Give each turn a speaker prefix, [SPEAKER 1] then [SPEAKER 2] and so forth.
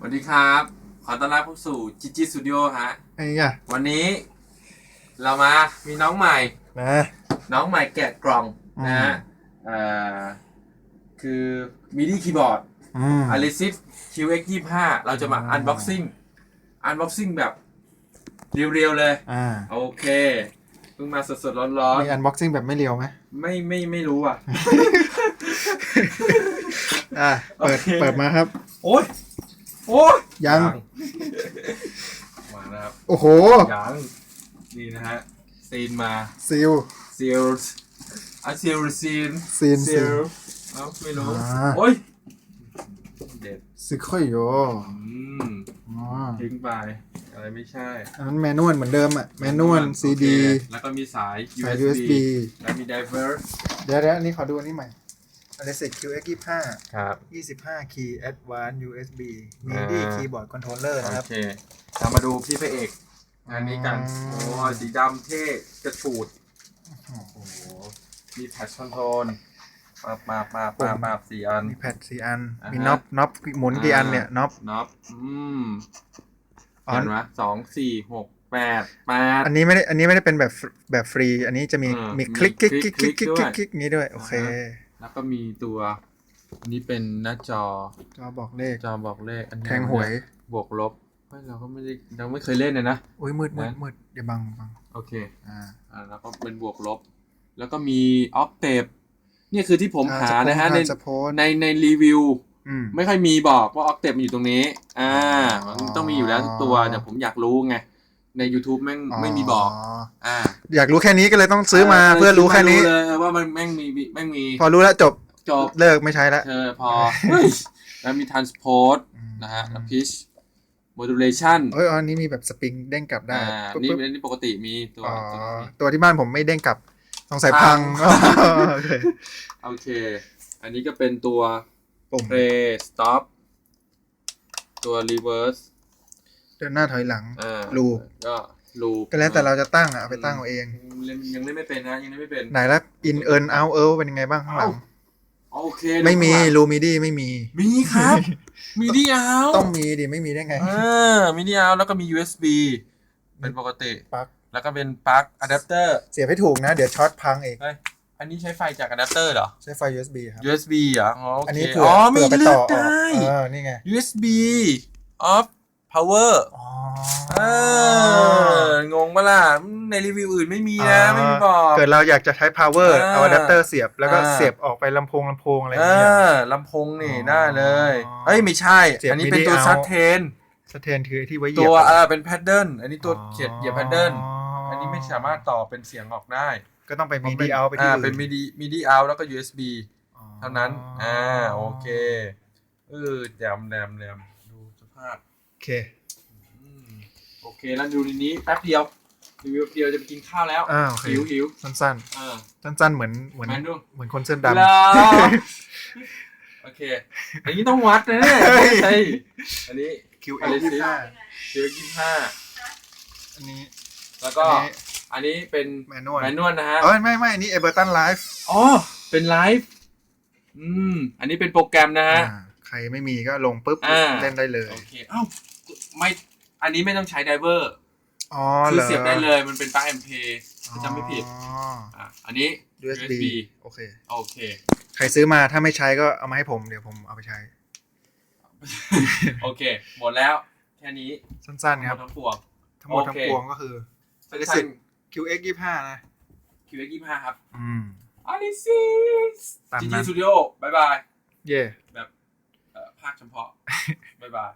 [SPEAKER 1] สวัสดีครับ ขอต้อนรับเข้าสู่จิจิสตูดิโอฮะ
[SPEAKER 2] ไอ้ยะ
[SPEAKER 1] วันนี้ เรามามีน้องใหม่
[SPEAKER 2] นะ
[SPEAKER 1] น้องใหม่แกะกล่องนะฮะเอ่อคือมิดีคีย์บอร์ด
[SPEAKER 2] อืม
[SPEAKER 1] a l i c i s QX 25เราจะมา
[SPEAKER 2] อืม
[SPEAKER 1] unboxing unboxing แบบเรียวๆเลย
[SPEAKER 2] อ่า
[SPEAKER 1] โอเคเพิ่งมาสดๆร้อน
[SPEAKER 2] มีอันบ็อกซิ่งแบบไม่เลียวไหม
[SPEAKER 1] ๆ ไม่ไม่ไม่รู้อะ
[SPEAKER 2] อ่า เปิด
[SPEAKER 1] โอเค
[SPEAKER 2] เปิดมาครับ
[SPEAKER 1] โอ้ย โอ้ย
[SPEAKER 2] ยัง
[SPEAKER 1] มานะครับ
[SPEAKER 2] โอ้โห
[SPEAKER 1] ยังนี่นะฮะซีนมา
[SPEAKER 2] ซิล
[SPEAKER 1] ซีลอะซีลซีน
[SPEAKER 2] ซีน
[SPEAKER 1] ซี
[SPEAKER 2] ซี
[SPEAKER 1] ล
[SPEAKER 2] ล
[SPEAKER 1] เอ้าไม่รู้
[SPEAKER 2] อ่า
[SPEAKER 1] โอ้ยเด็ด
[SPEAKER 2] ซิค่อยโย
[SPEAKER 1] อืม
[SPEAKER 2] อ๋อ
[SPEAKER 1] ทิ้งไป อะไรไม่ใช่
[SPEAKER 2] อันนั้นแมนนวลเหมือนเดิมอะ แมนนวลซีดี
[SPEAKER 1] โอเคแล้วก็มีสาย
[SPEAKER 2] สาย
[SPEAKER 1] USB
[SPEAKER 2] USB
[SPEAKER 1] แล้วมี diver
[SPEAKER 2] เดี๋ยวเดี๋ยวอันนี้ขอดูอันนี้ใหม่ a l e x i QX 25
[SPEAKER 1] ครับ
[SPEAKER 2] 25 Key Advanced USB
[SPEAKER 1] อ่า
[SPEAKER 2] MIDI Keyboard Controller
[SPEAKER 1] โอ
[SPEAKER 2] นะครับ
[SPEAKER 1] เคเรามาดูพี่พระเอกงานนี้กัน
[SPEAKER 2] อ๋อ
[SPEAKER 1] โอ้ยสีดำเท่กระฉูด โอ้โห มีแพชคอนโทรลมามามามามาสี่อัน
[SPEAKER 2] มีแพดสี่อัน
[SPEAKER 1] อ่าฮะ
[SPEAKER 2] มีน็อปน็อปหมุนกี่อันเนี่ย น็อป
[SPEAKER 1] น็อปอืม
[SPEAKER 2] อ๋อ
[SPEAKER 1] เห็นไหมสองสี่หกแปดแปด
[SPEAKER 2] อันนี้ไม่ได้ อันนี้ไม่ได้เป็นแบบฟรแบบฟรี อันนี้จะมี
[SPEAKER 1] อืม
[SPEAKER 2] มีคลิกคลิก
[SPEAKER 1] มี
[SPEAKER 2] คลิกคลิก
[SPEAKER 1] ค
[SPEAKER 2] ค
[SPEAKER 1] ลิ
[SPEAKER 2] ลิ
[SPEAKER 1] ก
[SPEAKER 2] ก
[SPEAKER 1] ด้วย
[SPEAKER 2] คลิกนี้ด้วย โอเค
[SPEAKER 1] อ่าฮะ แล้วก็มีตัว อันนี้เป็นหน้าจอ
[SPEAKER 2] จอบอกเลข
[SPEAKER 1] จอบอกเลข อันนี้
[SPEAKER 2] แทงหวย
[SPEAKER 1] บวกลบเฮ้ยเราก็ไม่ได้เราไม่เคยเล่นเลยนะ
[SPEAKER 2] อุ้ยมืดมืด
[SPEAKER 1] นะ
[SPEAKER 2] มืดเดี๋ยวบังบัง
[SPEAKER 1] โอเค
[SPEAKER 2] อ่า
[SPEAKER 1] อ่าแล้วก็เป็นบวกลบ แล้วก็มีออกเทปเนี่ยคือที่ผมหา
[SPEAKER 2] อ่า
[SPEAKER 1] นะฮะใน
[SPEAKER 2] สะโพก
[SPEAKER 1] ในในรีวิว
[SPEAKER 2] อืม
[SPEAKER 1] ไม่ค่อยมีบอกว่าออกเทปมันอยู่ตรงนี้ อ่า
[SPEAKER 2] อ๋อ
[SPEAKER 1] มันต้องมีอยู่แล้วทุกตัวแต่ผมอยากรู้ไงใน YouTube แม่งไม่มีบอก อ่า
[SPEAKER 2] อยากรู้แค่นี้ก็เลยต้องซื้อมาเพื่อรู้แค่นี้
[SPEAKER 1] เลย ว่ามันแม่งมีแม่งมี
[SPEAKER 2] พอรู้แล้วจบ
[SPEAKER 1] จบ
[SPEAKER 2] เลิกไม่ใช้แล้ว
[SPEAKER 1] เธอพอเฮ้ยแล้วมี transport นะฮะแล้ว pitch modulation
[SPEAKER 2] เอ้ยอันนี้มีแบบสปริงเด้งกลับได้
[SPEAKER 1] อ่า
[SPEAKER 2] ปุ๊บ
[SPEAKER 1] นี่
[SPEAKER 2] ปุ๊บ
[SPEAKER 1] นี่ปกติมีตัว
[SPEAKER 2] อ๋อ
[SPEAKER 1] ตัวนี้
[SPEAKER 2] ตัวที่บ้านผมไม่เด้งกลับสงสัย
[SPEAKER 1] พั
[SPEAKER 2] พั
[SPEAKER 1] ง
[SPEAKER 2] งโอเค
[SPEAKER 1] โอเค อันนี้ก็เป็นตัว
[SPEAKER 2] ปุ่ม
[SPEAKER 1] play stop ตัว reverse
[SPEAKER 2] เดินหน้าถอยหลัง
[SPEAKER 1] อ่า
[SPEAKER 2] loop
[SPEAKER 1] ก็ loop
[SPEAKER 2] ก็แล้วแต่เราจะตั้งอะเอาไปตั้งเอาเอง
[SPEAKER 1] เล่นยังเล่นไม่เป็นนะยังเล่นไม่เป็น
[SPEAKER 2] ไหนละอินเอิร์นเอาเอิร์เป็นยังไงบ้างข้างหลัง
[SPEAKER 1] โอเค
[SPEAKER 2] ไม่มี
[SPEAKER 1] ดูข้างหลัง
[SPEAKER 2] รูมิดี้ไม่มี
[SPEAKER 1] มีครับ มีดีเอา
[SPEAKER 2] ต้องมีดิไม่มีได้ไง
[SPEAKER 1] เออมีดีเอาแล้วก็มี USB เป็นปกติ
[SPEAKER 2] ปลั๊ก
[SPEAKER 1] แล้วก็เป็นปลั๊กอะแดปเตอร์
[SPEAKER 2] เสียบให้ถูกนะ เดี๋ยวช็อตพังอีก
[SPEAKER 1] เฮ้ยอันนี้ใช้ไฟจากอะแดปเตอร์เหรอ
[SPEAKER 2] ใช้ไฟ USB ครับ
[SPEAKER 1] USB เหรออ๋อโอ
[SPEAKER 2] อัน
[SPEAKER 1] เค
[SPEAKER 2] นี้เผื่อ
[SPEAKER 1] อ๋อ
[SPEAKER 2] เผื่
[SPEAKER 1] มี
[SPEAKER 2] อไป
[SPEAKER 1] เลื
[SPEAKER 2] ต่
[SPEAKER 1] อ
[SPEAKER 2] อกออก
[SPEAKER 1] ได้
[SPEAKER 2] เออนี่ไง
[SPEAKER 1] USB off power
[SPEAKER 2] อ๋อ
[SPEAKER 1] รีวิวอื่นไม่มีนะ ไม่มีบอก
[SPEAKER 2] เกิดเราอยากจะใช้ power
[SPEAKER 1] อ่า
[SPEAKER 2] เอาอะแดปเตอร์เสียบแล้วก็
[SPEAKER 1] อ่า
[SPEAKER 2] เสียบออกไปลำโพงลำโพงอะไรอ
[SPEAKER 1] เอย่าง
[SPEAKER 2] เงี้ย
[SPEAKER 1] อลำโพงนี่
[SPEAKER 2] อ๋อ
[SPEAKER 1] ได้เลยเอ้ยไม่ใช่
[SPEAKER 2] เสียบ
[SPEAKER 1] อันนี้เป็นตัว
[SPEAKER 2] MIDI
[SPEAKER 1] ซั
[SPEAKER 2] out
[SPEAKER 1] ดเทน
[SPEAKER 2] สะเทนคือที่ไว้เหยียบ
[SPEAKER 1] ตัวเออเป็นแพดเดิลอันนี้ตัว
[SPEAKER 2] อ๋อ
[SPEAKER 1] เขียนเหยียบแพดเดิลอันนี้ไม่สามารถต่อเป็นเสียงออกได้
[SPEAKER 2] ก็ต้องไป
[SPEAKER 1] เพราะ
[SPEAKER 2] MIDI out ไปที่
[SPEAKER 1] อ่า
[SPEAKER 2] อื่น
[SPEAKER 1] เป็นมิดีมิดีเอาแล้วก็ USB
[SPEAKER 2] อ๋อ
[SPEAKER 1] เท่านั้น อ่า โอเค เออแจมแนมแนมดูสภาพ
[SPEAKER 2] โอเค
[SPEAKER 1] อืมโอเค แล้วดูในนี้แป๊บเดียว รีวิวเดียวจะไปกินข้าวแล้ว
[SPEAKER 2] อ่าโอเค
[SPEAKER 1] หิวหิว
[SPEAKER 2] สั้น
[SPEAKER 1] อ่า
[SPEAKER 2] ๆสั้นๆ เหมือนเหมือน
[SPEAKER 1] แมนดู
[SPEAKER 2] เหมือนคนเสื้อ
[SPEAKER 1] เหรอ
[SPEAKER 2] ดำ
[SPEAKER 1] โอเคอันนี้ต้องวัดนะเนี่ย
[SPEAKER 2] เฮ้ย
[SPEAKER 1] ใช่อันนี้
[SPEAKER 2] QX
[SPEAKER 1] อะไรสิ
[SPEAKER 2] 25
[SPEAKER 1] เดือนยี่ห้า
[SPEAKER 2] อันนี้
[SPEAKER 1] แล้วก็
[SPEAKER 2] อันนี้
[SPEAKER 1] อันนี้เป็น
[SPEAKER 2] แมนนวล
[SPEAKER 1] แมนนวลนะฮะ
[SPEAKER 2] เอ้ยไม่ไม่อันนี้ Ableton Live
[SPEAKER 1] อ๋อเป็นไลฟ์อืมอันนี้เป็นโปรแกรมนะฮะ
[SPEAKER 2] อ่าใครไม่มีก็ลงปุ๊บ
[SPEAKER 1] อ่า
[SPEAKER 2] เล่นได้เลย
[SPEAKER 1] โอเคเอ้าไม่อันนี้ไม่ต้องใช้ไดเวอร์
[SPEAKER 2] อ๋อ
[SPEAKER 1] คื
[SPEAKER 2] เห
[SPEAKER 1] อ
[SPEAKER 2] รอ
[SPEAKER 1] เสียบได้เลยมันเป็นปลั๊ก MP ถ้าจำไม่ผิด
[SPEAKER 2] อ๋อ
[SPEAKER 1] อะอันนี้
[SPEAKER 2] USB โอเค
[SPEAKER 1] โอเค
[SPEAKER 2] ใครซื้อมาถ้าไม่ใช้ก็เอามาให้ผมเดี๋ยวผมเอาไปใช้
[SPEAKER 1] โอเค หมดแล้ว แค่นี้
[SPEAKER 2] สั้นๆ ครับ
[SPEAKER 1] ทั้งปวง
[SPEAKER 2] ทั้งหมด
[SPEAKER 1] โอ
[SPEAKER 2] ทั้ง
[SPEAKER 1] เค
[SPEAKER 2] ปวงก็คือ
[SPEAKER 1] สั้
[SPEAKER 2] สิ
[SPEAKER 1] น
[SPEAKER 2] บ QX 25นะ
[SPEAKER 1] ๆ QX ยี่ห้าครับ
[SPEAKER 2] อืม
[SPEAKER 1] อันนี้ซิส
[SPEAKER 2] ตาม
[SPEAKER 1] จี
[SPEAKER 2] นั้
[SPEAKER 1] จี
[SPEAKER 2] น
[SPEAKER 1] สตูดิโอบ๊ายบาย
[SPEAKER 2] เย่
[SPEAKER 1] แบบเอ่อภาคเฉพาะบ๊ายบาย